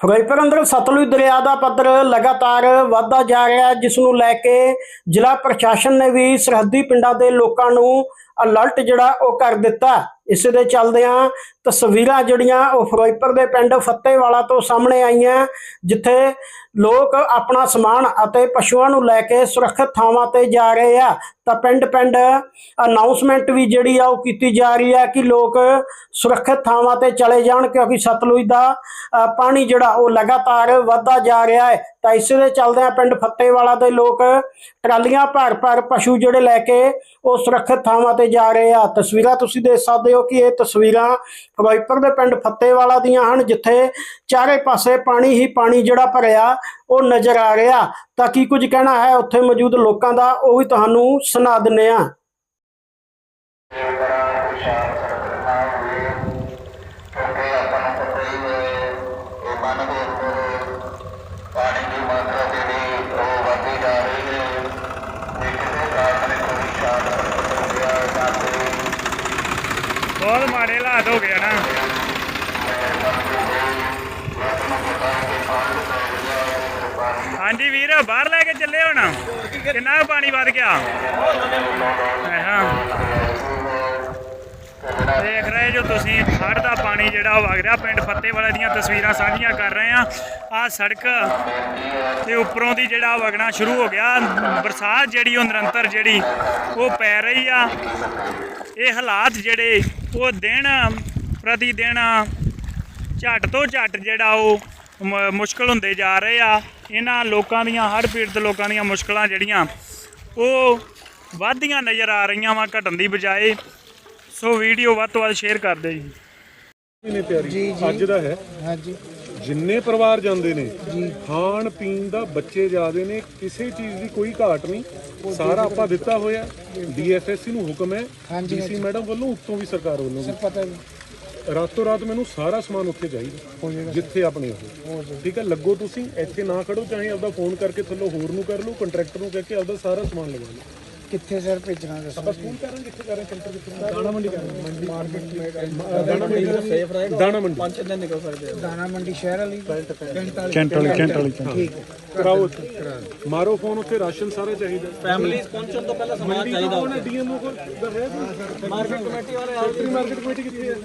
ਫਿਰੋਜ਼ਪੁਰ ਅੰਦਰ ਸਤਲੁਜ ਦਰਿਆ ਦਾ ਪੱਧਰ ਲਗਾਤਾਰ ਵਧਦਾ ਜਾ ਰਿਹਾ ਹੈ, ਜਿਸ ਨੂੰ ਲੈ ਕੇ ਜ਼ਿਲ੍ਹਾ ਪ੍ਰਸ਼ਾਸਨ ਨੇ ਵੀ ਸਰਹੱਦੀ ਪਿੰਡਾਂ ਦੇ ਲੋਕਾਂ ਨੂੰ ਅਲਰਟ ਜਿਹੜਾ ਉਹ ਕਰ ਦਿੱਤਾ। ਇਸ ਦੇ ਚੱਲਦਿਆਂ ਤਸਵੀਰਾਂ ਜਿਹੜੀਆਂ ਉਹ ਫਿਰੋਜ਼ਪੁਰ ਦੇ ਪਿੰਡ ਫੱਤੇਵਾਲਾ ਤੋਂ ਸਾਹਮਣੇ ਆਈਆਂ, ਜਿੱਥੇ ਲੋਕ ਆਪਣਾ ਸਮਾਨ ਅਤੇ ਪਸ਼ੂਆਂ ਨੂੰ ਲੈ ਕੇ ਸੁਰੱਖਿਅਤ ਥਾਵਾਂ ਤੇ ਜਾ ਰਹੇ ਆ। ਤਾਂ ਪਿੰਡ ਪਿੰਡ ਅਨਾਉਂਸਮੈਂਟ ਵੀ ਜਿਹੜੀ ਆ ਉਹ ਕੀਤੀ ਜਾ ਰਹੀ ਹੈ ਕਿ ਲੋਕ ਸੁਰੱਖਿਅਤ ਥਾਵਾਂ ਤੇ ਚਲੇ ਜਾਣ, ਕਿਉਂਕਿ ਸਤਲੁਜ ਦਾ ਪਾਣੀ ਜਿਹੜਾ ਉਹ ਲਗਾਤਾਰ ਵਧਦਾ ਜਾ ਰਿਹਾ ਹੈ। ਤਾਂ ਇਸੇ ਦੇ ਚੱਲਦਿਆਂ ਪਿੰਡ ਫੱਤੇਵਾਲਾ ਦੇ ਲੋਕ ਟਰਾਲੀਆਂ ਭਰ ਭਰ ਪਸ਼ੂ ਜਿਹੜੇ ਲੈ ਕੇ ਉਹ ਸੁਰੱਖਿਅਤ ਥਾਵਾਂ ਤੇ ਜਾ ਰਹੇ ਆ। ਤਸਵੀਰਾਂ ਤੁਸੀਂ ਦੇਖ ਸਕਦੇ ਹੋ ਕਿ ਇਹ ਤਸਵੀਰਾਂ ਫਿਰੋਜ਼ਪੁਰ ਦੇ ਪਿੰਡ ਫੱਤੇਵਾਲਾ ਦੀਆਂ ਹਨ, ਜਿੱਥੇ ਚਾਰੇ ਪਾਸੇ ਪਾਣੀ ਹੀ ਪਾਣੀ ਜਿਹੜਾ ਭਰਿਆ ਉਹ ਨਜ਼ਰ ਆ ਰਿਹਾ। ਤਾਂ ਕੀ ਕੁਝ ਕਹਿਣਾ ਹੈ ਉੱਥੇ ਮੌਜੂਦ ਲੋਕਾਂ ਦਾ, ਉਹ ਵੀ ਤੁਹਾਨੂੰ ਸੁਣਾ ਦਿੰਨੇ ਆ ਕਿਉਂਕਿ ਆਪਾਂ ਨੂੰ ਪਤਾ ਹੀ ਹੈ ਇਹ ਮਨ ਦੇ ਅੰਦਰ ਪਾਣੀ ਦੀ ਮਾਤਰਾ ਜਿਹੜੀ ਉਹ ਵਧਦੀ ਜਾ ਰਹੀ ਹੈ ਜੇ ਕਿਸੇ ਕਾਰਨ ਕੋਈ ਸ਼ਾਟ ਹੋ ਗਿਆ ਜਾਂ ਕੋਈ ਬਹੁਤ ਹੋ ਗਏ ਨਾ। ਹਾਂਜੀ ਵੀਰ, ਬਾਹਰ ਲੈ ਕੇ ਚੱਲੇ ਹੁਣ। ਕਿੰਨਾ ਪਾਣੀ ਵੱਧ ਗਿਆ? ਹਾਂ ਦੇਖ ਰਹੇ ਜੋ ਤੁਸੀਂ, ਹੜ੍ਹ ਦਾ ਪਾਣੀ ਜਿਹੜਾ ਵਗ ਰਿਹਾ। ਪਿੰਡ ਫੱਤੇਵਾਲੇ ਦੀਆਂ ਤਸਵੀਰਾਂ ਸਾਂਝੀਆਂ ਕਰ ਰਹੇ ਆ ਆ ਸੜਕ ਤੇ ਉੱਪਰੋਂ ਦੀ ਜਿਹੜਾ ਵਗਣਾ ਸ਼ੁਰੂ ਹੋ ਗਿਆ। ਬਰਸਾਤ ਜਿਹੜੀ ਉਹ ਨਿਰੰਤਰ ਜਿਹੜੀ ਉਹ ਪੈ ਰਹੀ ਆ। ਇਹ ਹਾਲਾਤ ਜਿਹੜੇ ਉਹ ਦਿਨ ਪ੍ਰਤੀ ਦਿਨ ਝੱਟ ਤੋਂ ਝੱਟ ਜਿਹੜਾ ਉਹ ਮ- ਮੁਸ਼ਕਲ ਹੁੰਦੇ ਜਾ ਰਹੇ ਆ। ਇਹਨਾਂ ਲੋਕਾਂ ਦੀਆਂ ਹੜ੍ਹ ਪੀੜਤ ਲੋਕਾਂ ਦੀਆਂ ਮੁਸ਼ਕਲਾਂ ਜਿਹੜੀਆਂ ਉਹ ਵੱਧਦੀਆਂ ਨਜ਼ਰ ਆ ਰਹੀਆਂ ਵਾ ਘਟਣ ਦੀ ਬਜਾਏ। ਸੋ ਵੀਡੀਓ ਵੱਧ ਤੋਂ ਵੱਧ ਸ਼ੇਅਰ ਕਰ ਦਿਓ ਜੀ। ਨੇ ਅੱਜ ਦਾ ਹੈ। ਹਾਂਜੀ। ਜਿੰਨੇ ਪਰਿਵਾਰ ਜਾਂਦੇ ਨੇ ਖਾਣ ਪੀਣ ਦਾ ਬੱਚੇ ਜਾਦੇ ਨੇ ਕਿਸੇ ਚੀਜ਼ ਦੀ ਕੋਈ ਘਾਟ ਨਹੀਂ। ਸਾਰਾ ਆਪਾਂ ਦਿੱਤਾ ਹੋਇਆ। ਡੀਐਫਐਸਸੀ ਨੂੰ ਹੁਕਮ ਹੈ। ਡੀਸੀ ਮੈਡਮ ਵੱਲੋਂ ਉੱਤੋਂ ਵੀ ਸਰਕਾਰ ਵੱਲੋਂ ਵੀ। ਪਤਾ ਨਹੀਂ ਰਾਤੋਂ ਰਾਤ ਮੈਨੂੰ ਸਾਰਾ ਸਮਾਨ ਉੱਥੇ ਚਾਹੀਦਾ। ਜਿੱਥੇ ਆਪਣੇ ਉਹ। ਠੀਕ ਹੈ ਲੱਗੋ ਤੁਸੀਂ ਇੱਥੇ ਨਾ ਖੜੋ ਚਾਹੇ ਆਪਦਾ ਫੋਨ ਕਰਕੇ ਥੱਲੋਂ ਹੋਰ ਨੂੰ ਕਰ ਲਓ ਕੰਟਰੈਕਟਰ ਨੂੰ ਕਹਿ ਕੇ ਆਪਦਾ ਸਾਰਾ ਸਮਾਨ ਲਗਾ ਲਓ। ਕਿੱਥੇ ਸਰ ਭੇਜਣਾ ਦੱਸੋ ਆਪਾਂ ਸਕੂਲ ਕਰਾਂਗੇ ਕਿੱਥੇ ਕਰਾਂਗੇ ਸੈਂਟਰ ਕਿੱਥੇ ਦਾਣਾ ਮੰਡੀ ਕਰਾਂਗੇ ਮੰਡੀ। ਮਾਰਕੀਟ ਦਾਣਾ ਮੰਡੀ ਸੇਫ ਰਹੇ ਦਾਣਾ ਮੰਡੀ। ਪੰਜ ਦਿਨ ਨਿਕਲ ਸਕਦੇ ਦਾਣਾ ਮੰਡੀ ਸ਼ਹਿਰ ਵਾਲੀ? ਕੈਂਟ ਵਾਲੀ ਕੈਂਟ ਵਾਲੀ ਠੀਕ ਕਰਾਓ ਮਾਰੋ ਫੋਨ ਉੱਥੇ ਰਾਸ਼ਨ ਸਾਰਾ ਚਾਹੀਦਾ। ਫੈਮਿਲੀਜ਼ ਪਹੁੰਚਣ ਤੋਂ ਪਹਿਲਾਂ ਸਮਾਨ ਚਾਹੀਦਾ ਹੁੰਦਾ ਡੀਐਮਓ ਕੋਲ ਹੈ ਮਾਰਕੀਟ ਕਮੇਟੀ ਵਾਲੇ ਸੈਕਟਰੀ ਮਾਰਕੀਟ ਕਮੇਟੀ ਕਿੱਥੇ ਹੈ?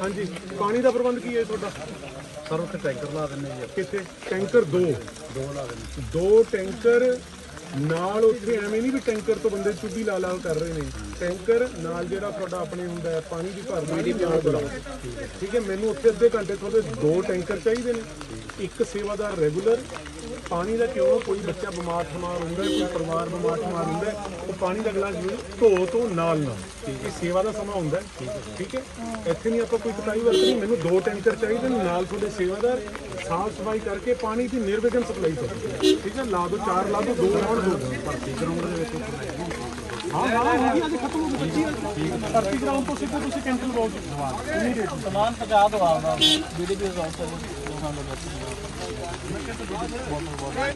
ਹਾਂਜੀ ਪਾਣੀ ਦਾ ਪ੍ਰਬੰਧ ਕੀ ਹੈ ਤੁਹਾਡਾ? ਸਰ ਉੱਥੇ ਟੈਂਕਰ ਲਾ ਦਿੰਦੇ ਜੀ। ਕਿੱਥੇ? ਟੈਂਕਰ ਦੋ। ਦੋ ਲਾ ਦਿੰਦੇ। ਦੋ ਟੈਂਕਰ ਨਾਲ ਉੱਥੇ ਐਵੇਂ ਨਹੀਂ ਵੀ ਟੈਂਕਰ ਤੋਂ ਬੰਦੇ ਚੁੱਭੀ ਲਾ ਲਾ ਕਰ ਰਹੇ ਨੇ। ਟੈਂਕਰ ਨਾਲ ਜਿਹੜਾ ਤੁਹਾਡਾ ਆਪਣੇ ਹੁੰਦਾ ਹੈ, ਪਾਣੀ ਦੀ ਭਰਨਾ ਦੀ ਠੀਕ ਹੈ, ਮੈਨੂੰ ਉੱਥੇ ਅੱਧੇ ਘੰਟੇ ਤੁਹਾਡੇ ਦੋ ਟੈਂਕਰ ਚਾਹੀਦੇ ਨੇ। ਇੱਕ ਸੇਵਾਦਾਰ ਰੈਗੂਲਰ, ਪਾਣੀ ਦਾ ਕਿਉਂ? ਕੋਈ ਬੱਚਾ ਬਿਮਾਰ ਠਮਾਰ ਹੁੰਦਾ ਕੋਈ ਪਰਿਵਾਰ ਬਿਮਾਰ ਠਮਾਰ ਹੁੰਦਾ ਉਹ ਪਾਣੀ ਦਾ ਗਲਾਸ ਜ਼ਰੂਰ ਧੋ ਤੋਂ ਨਾਲ ਨਾਲ। ਇਹ ਸੇਵਾ ਦਾ ਸਮਾਂ ਹੁੰਦਾ ਹੈ। ਠੀਕ ਹੈ, ਇੱਥੇ ਨਹੀਂ ਆਪਾਂ ਕੋਈ ਕਟਾਈ ਵਰਤਣੀ, ਮੈਨੂੰ ਦੋ ਟੈਂਕਰ ਚਾਹੀਦੇ ਨੇ, ਨਾਲ ਤੁਹਾਡੇ ਸੇਵਾਦਾਰ, ਸਾਫ਼ ਸਫ਼ਾਈ ਕਰਕੇ ਪਾਣੀ ਦੀ ਨਿਰਵਿਘਨ ਸਪਲਾਈ ਕਰੋ ਠੀਕ ਹੈ, ਲਾ ਦੋ, ਚਾਰ ਲਾ ਦੋ ਦੋ ਆਉਣ ਦੋ ਭਰਤੀ ਗਰਾਊਂਡ ਦੇ ਵਿੱਚ ਹਾਂ ਹਾਂ, ਹੋ। ਗਈ ਅੱਜ ਖਤਮ ਹੋ ਗਈ ਬੱਚੀ ਭਰਤੀ ਗਰਾਊਂਡ ਤੋਂ ਸਿੱਧਾ ਤੁਸੀਂ ਕੈਂਟਲ ਬਾਉ ਚ ਸਮਾਨ ਪਹੁੰਚਾ ਦੋ ਆਪਦਾ ਬੀਡੀਪੀ ਅਫਸਰ